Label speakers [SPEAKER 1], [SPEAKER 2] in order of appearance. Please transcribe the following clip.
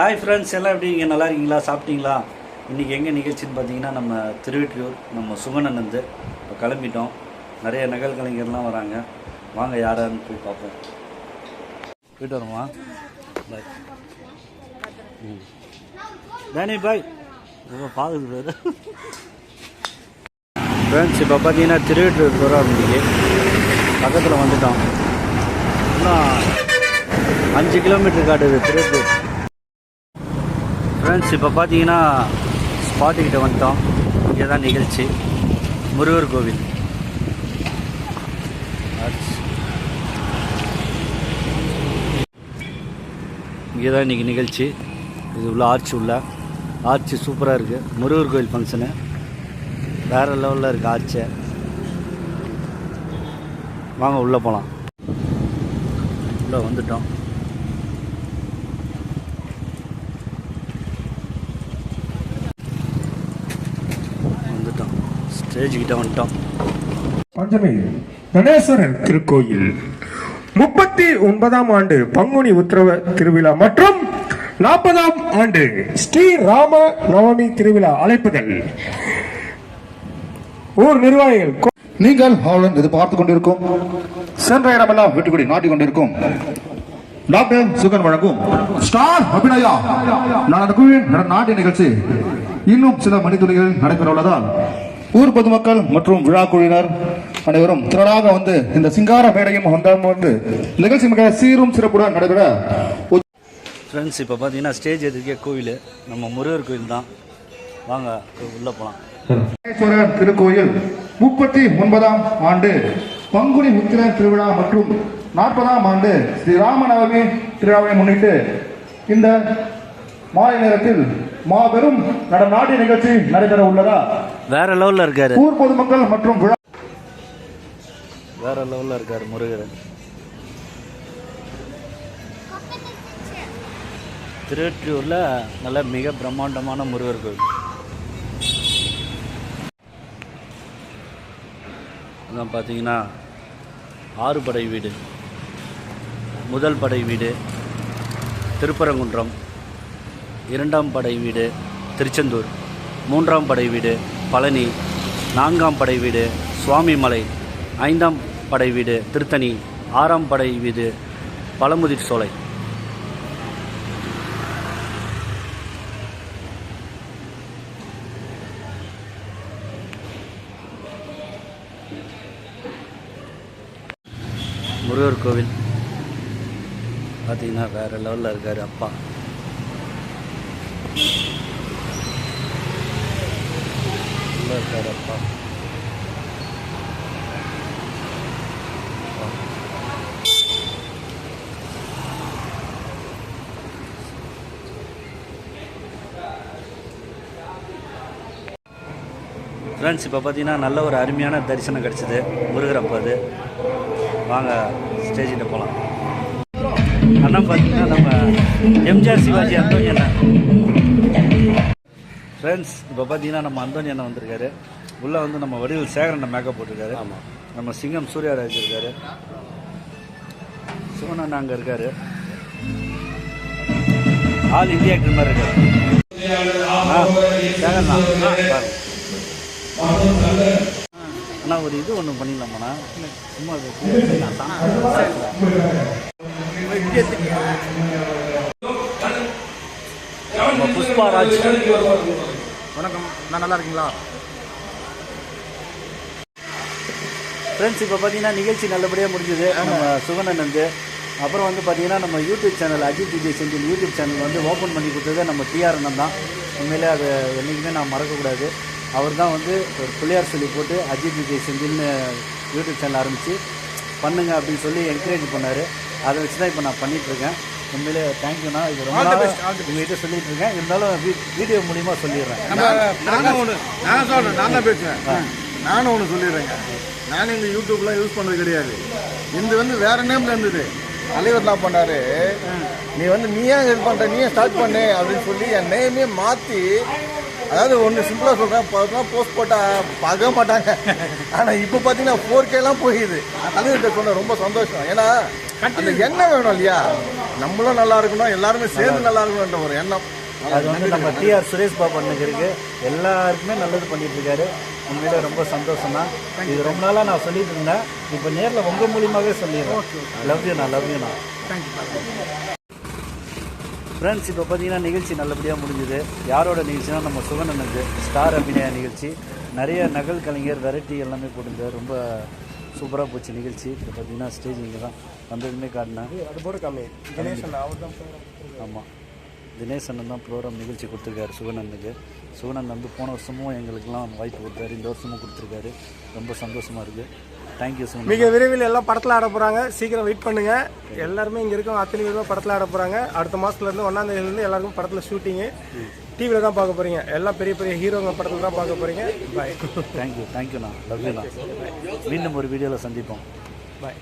[SPEAKER 1] Hi friends எல்லாம் எப்படி நீங்கள் நல்லா இருக்கீங்களா? சாப்பிட்டீங்களா? இன்றைக்கி எங்கே நிகழ்ச்சின்னு பார்த்தீங்கன்னா நம்ம திருவெற்றியூர் நம்ம சுகனந்து இப்போ கிளம்பிட்டோம். நிறைய நகல் கலைஞர்லாம் வராங்க. வாங்க யாரான்னு போய் பார்ப்போம். போயிட்டு வரோமா பாய் ம். டேனி பாய் ரொம்ப பாகுது பேர் ஃப்ரெண்ட்ஸ் இப்போ பார்த்தீங்கன்னா திருவெற்றியூர் போகிறோம் இன்றைக்கி பக்கத்தில் வந்துட்டோம். இன்னும் அஞ்சு கிலோமீட்டர் காட்டுது திருவெற்றியூர். ஃப்ரெண்ட்ஸ் இப்போ பார்த்தீங்கன்னா ஸ்பாட்டுக்கிட்ட வந்துட்டோம். இங்கே தான் நிகழ்ச்சி. முருகர் கோவில். இங்கே தான் இன்றைக்கி நிகழ்ச்சி. இது உள்ள ஆர்ச் உள்ள. ஆர்ச்சி சூப்பராக இருக்குது முருகர் கோவில் ஃபங்க்ஷனு வேறு லெவலில் இருக்குது ஆர்ச்சை வாங்க உள்ளே போகலாம் உள்ளே வந்துட்டோம். ஸ்டேஜ் கிட்ட வந்துட்டோம்.
[SPEAKER 2] பஞ்சமி கணேஸ்வரன் திருக்கோயில். முப்பத்தி ஒன்பதாம் ஆண்டு பங்குனி உற்சவ திருவிழா மற்றும் நாற்பதாம் ஆண்டு ஸ்ரீ ராம நவமி திருவிழா அழைப்புதல் ஊர் நிர்வாகிகள்
[SPEAKER 3] நீங்கள் அவளுடன் எதிர்பார்த்துக் கொண்டிருக்கும். சென்ற இடமெல்லாம் வெட்டுக்குடி நாட்டிக் கொண்டிருக்கும். டாக்டர் சுகன் வழங்கும் ஸ்டார் அபிநயா. நாளது குழுவின் நட- நாட்டிய நிகழ்ச்சி. இன்னும் சில மணித்துளிகள் நடைபெற உள்ளதால் ஊர் பொதுமக்கள் மற்றும் விழா குழுவினர் அனைவரும் திரளாக வந்து இந்த சிங்கார மேடையும் வந்து நிகழ்ச்சி மிக சீரும் சிறப்புடன் நடைபெற
[SPEAKER 1] ஃப்ரெண்ட்ஸ் இப்போ பார்த்தீங்கன்னா ஸ்டேஜ் எதுக்கே கோவில். நம்ம முருகர் கோவில் தான். வாங்க உள்ளே போகலாம்
[SPEAKER 3] திருக்கோயில் முப்பத்தி ஒன்பதாம் ஆண்டு பங்குனி உத்திர திருவிழா மற்றும் நாற்பதாம் ஆண்டு ஸ்ரீ ராமநவமி திருவிழாவை முன்னிட்டு இந்த மாலை நேரத்தில் மாபெரும் நடநாட்டிய நிகழ்ச்சி நடைபெற உள்ளதா?
[SPEAKER 1] வேற லெவலில் இருக்காரு.
[SPEAKER 3] ஊர் பொதுமக்கள் மற்றும் விழா
[SPEAKER 1] வேற லெவலில் இருக்காரு முருகர் திருவற்றியூரில் நல்ல மிக பிரம்மாண்டமான முருகர் கோவில் அதான் பார்த்தீங்கன்னா ஆறு படை வீடு முதல் படை வீடு திருப்பரங்குன்றம். இரண்டாம் படை வீடு திருச்செந்தூர் மூன்றாம் படை வீடு பழனி நான்காம் படை வீடு சுவாமிமலை ஐந்தாம் படை வீடு திருத்தணி ஆறாம் படை வீடு பழமுதிர் சோலை. முருகர் கோவில். பார்த்தீங்கன்னா வேற லெவலில் இருக்கார் அப்பா. உள்ள ஃப்ரெண்ட்ஸ் இப்போ பார்த்தீங்கன்னா நல்ல ஒரு அருமையான தரிசனம் கிடச்சிது. முருகர் அது. வாங்க ஸ்டேஜில் போகலாம் அண்ணன் பார்த்தீங்கன்னா நம்ம எம்ஜிஆர் சிவாஜி அந்தோனி அண்ணன் ஃப்ரெண்ட்ஸ் இப்போ பார்த்தீங்கன்னா நம்ம அந்தோனி அண்ணன் வந்திருக்காரு. உள்ளே வந்து நம்ம வடிவில் சேகரன் மேக்கப் போட்டிருக்காரு. ஆமாம் நம்ம சிங்கம் சூர்யாராஜ் இருக்காரு. சிவன் அண்ணன் அங்கே இருக்காரு. ஆல் இந்தியா ஆக்டர் மாதிரி இருக்காரு. ஆ சேகரண்ணா. அண்ணா. ஒரு இது ஒன்று பண்ணிடலாமாண்ணா? சும்மா இது நான் சாப்பிடுறேன். நம்ம புஷ்பாராஜ்.
[SPEAKER 4] வணக்கம். நான் நல்லா இருக்கீங்களா?
[SPEAKER 1] ஃப்ரெண்ட்ஸ் இப்போ பார்த்தீங்கன்னா நிகழ்ச்சி நல்லபடியாக முடிஞ்சது. நம்ம சுகனன் வந்து அப்புறம் வந்து பார்த்தீங்கன்னா நம்ம YouTube channel Ajith Vijay Senthil YouTube channel வந்து ஓப்பன் பண்ணி கொடுத்தது நம்ம டிஆர் அண்ணன் தான். உண்மையிலே அதை என்றைக்குமே நான் மறக்கக்கூடாது அவர் தான் வந்து ஒரு பிள்ளையார் சொல்லி போட்டு அஜித் விஜய் செந்தில்னு யூடியூப் சேனல் ஆரம்பித்து பண்ணுங்க அப்படின்னு சொல்லி என்கரேஜ் பண்ணார். அதை வச்சு தான் இப்போ நான் பண்ணிகிட்ருக்கேன் உண்மையிலே தேங்க்யூண்ணா இது ரொம்ப. உங்ககிட்ட சொல்லிட்டு இருக்கேன் இருந்தாலும் வீடியோ மூலிமா சொல்லிடுறேன்.
[SPEAKER 4] நானும் ஒன்று நான் சொல்கிறேன் நான் தான் பேசுவேன். நானும் ஒன்று சொல்லிடுறேங்க. நானும் இந்த யூடியூப்லாம் யூஸ் பண்ணது கிடையாது. இது வந்து வேற நேம்ல இருந்தது. தலைவர் என்ன பண்ணாரு. நீ வந்து நீ ஏன் இது பண்ற? நீ ஏன் ஸ்டார்ட் பண்ணு? அப்படின்னு சொல்லி என் நேமே மாற்றி அதாவது ஒன்று சிம்பிளாக சொல்கிறேன் இப்போ போஸ்ட் போட்டால் பார்க்க மாட்டாங்க. ஆனால் இப்போ பார்த்தீங்கன்னா ஃபோர் கேலாம் போயிடுது தலைவர்கிட்ட சொன்ன ரொம்ப சந்தோஷம். ஏன்னா அந்த எண்ணம் வேணும் இல்லையா? நம்மளும் நல்லா இருக்கணும் எல்லாருமே சேர்ந்து நல்லா இருக்கணுன்ற ஒரு எண்ணம்.
[SPEAKER 1] அது வந்து நம்ம டிஆர் சுரேஷ் பாபு அண்ணனுக்கு இருக்கு. எல்லாருக்குமே நல்லது பண்ணிட்டு இருக்காரு. உண்மையிலே ரொம்ப சந்தோஷம் தான் இது ரொம்ப நாளாக நான் சொல்லிட்டு இருந்தேன். இப்போ நேரில் உங்கள் மூலியமாகவே சொல்லிடுறேன். லவ் யூ நான் லவ் யூ நான் ஃப்ரெண்ட்ஸ் இப்போ பார்த்தீங்கன்னா நிகழ்ச்சி நல்லபடியாக முடிஞ்சுது. யாரோட நிகழ்ச்சினா நம்ம சுகனனுக்கு ஸ்டார் அபிநயா நிகழ்ச்சி. நிறைய நகல் கலைஞர் வெரைட்டி எல்லாமே போட்டிருந்தார். ரொம்ப சூப்பராக போச்சு நிகழ்ச்சி. இப்போ பார்த்தீங்கன்னா ஸ்டேஜ் இங்கே தான் வந்ததுமே காட்டினேன் ஆமாம் தினேஷ் அண்ணன் தான் ப்ரோக்ராம் நிகழ்ச்சி கொடுத்துருக்காரு சுகனனுக்கு சுகனன் வந்து போன வருஷமும் எங்களுக்கெல்லாம் வாய்ப்பு கொடுத்தாரு. இந்த வருஷமும் கொடுத்துருக்காரு. ரொம்ப சந்தோஷமாக இருக்குது தேங்க்யூ சுகன்
[SPEAKER 2] மிக விரைவில் எல்லாம் படத்தில் ஆட போகிறாங்க சீக்கிரம் வெயிட் பண்ணுங்க. எல்லாருமே இங்கே இருக்கவங்க அத்தனை பேருமே படத்தில் ஆட போகிறாங்க அடுத்த மாதத்துலேருந்து ஒன்றாந்தேதியிலேருந்து எல்லாருக்கும் படத்தில் ஷூட்டிங்கு டிவியில் தான் பார்க்க போகிறீங்க எல்லாம் பெரிய பெரிய ஹீரோங்க படத்தில் தான் பார்க்க போகிறீங்க பாய்
[SPEAKER 1] தேங்க்யூ தேங்க்யூண்ணா லவ் யூண்ணா மீண்டும் ஒரு வீடியோவில் சந்திப்போம்.
[SPEAKER 2] பாய்